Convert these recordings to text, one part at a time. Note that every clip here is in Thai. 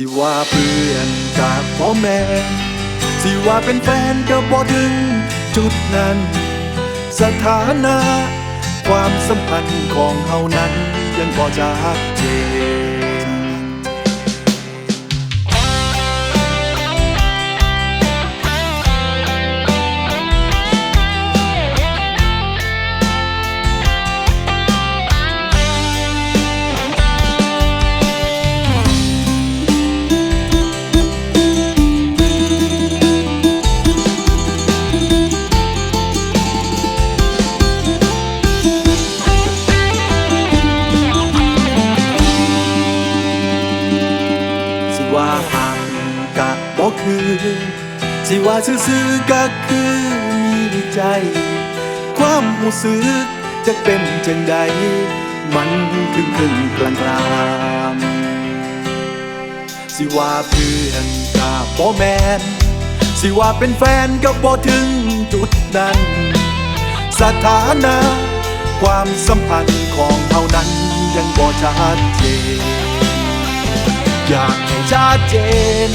สิว่าเพื่อนจากพ่อแม่สิว่าเป็นแฟนก็บ่ถึงจุดนั้น สถานะ ความสัมพันธ์ของเฮานั้นยังบ่ชัดเจน สิว่าซื่อๆก็คือมีใจ ความรู้สึกจะเป็นจังใด มันถึงถึงกลางกลางสิว่าเพื่อนกะบ่แมน สิว่าเป็นแฟนก็บ่ถึงจุดนั้น สถานะความสัมพันธ์ของเฮานั้นยังบ่ชัดเจน อยากให้ชัดเจน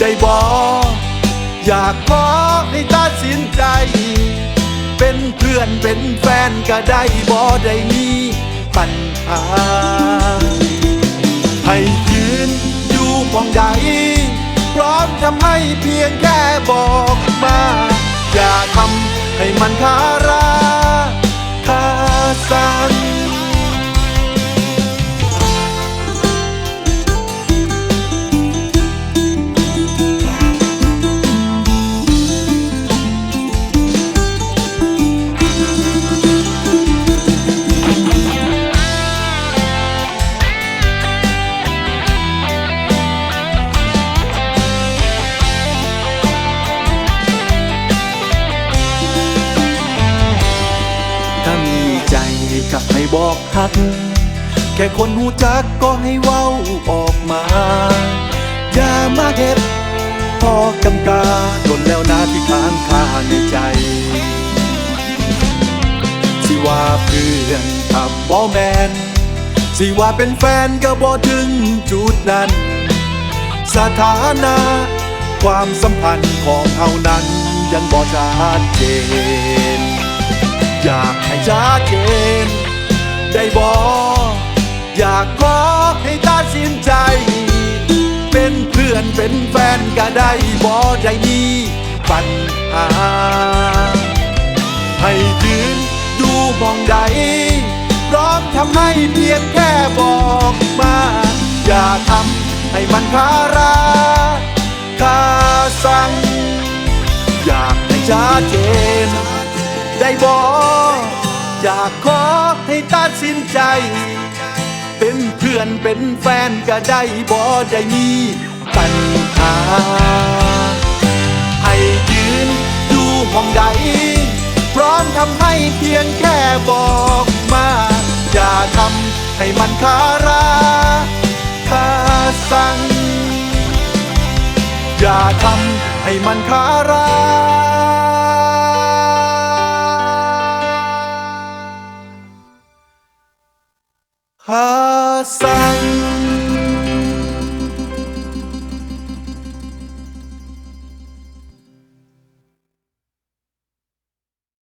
ได้บอกอยากขอให้ตัดสินใจ เป็นเพื่อนเป็นแฟนก็ได้บ่ได้มีปัญหาให้ยืนอยู่มองใด พร้อมทำให้เพียงแค่บอกมา อย่าทำให้มันคา ใจก็ให้บอกฮัก แค่คนหูจักก็ให้เว้าออกมา อย่ามาเก็บพอกำกาโดนแล้วนะที่ค้างคาในใจ สิว่าเพื่อนขับบ่แมน สิว่าเป็นแฟนก็บ่ถึงจุดนั้น สถานะความสัมพันธ์ของเฮานั้นยังบ่ชัดเจน อยากให้ชัด ได้บอกอยากขอให้ตัดสินใจ เป็นเพื่อนเป็นแฟนก็ได้บ่ได้มีปัญหา ให้ยืนดูมองใดพร้อมทำให้เพียงแค่บอกมา อย่าทำให้มันคาราคาสังอยากให้ชัดเจนได้บอกอยากขอ ตัดสินใจ เป็นเพื่อนเป็นแฟนก็ได้บ่ได้มีปัญหา ให้ยืนดูมองใด พร้อมทำให้เพียงแค่บอกมา อย่าทำให้มันคาราคาสังอย่าทำให้มันคารา หาสัง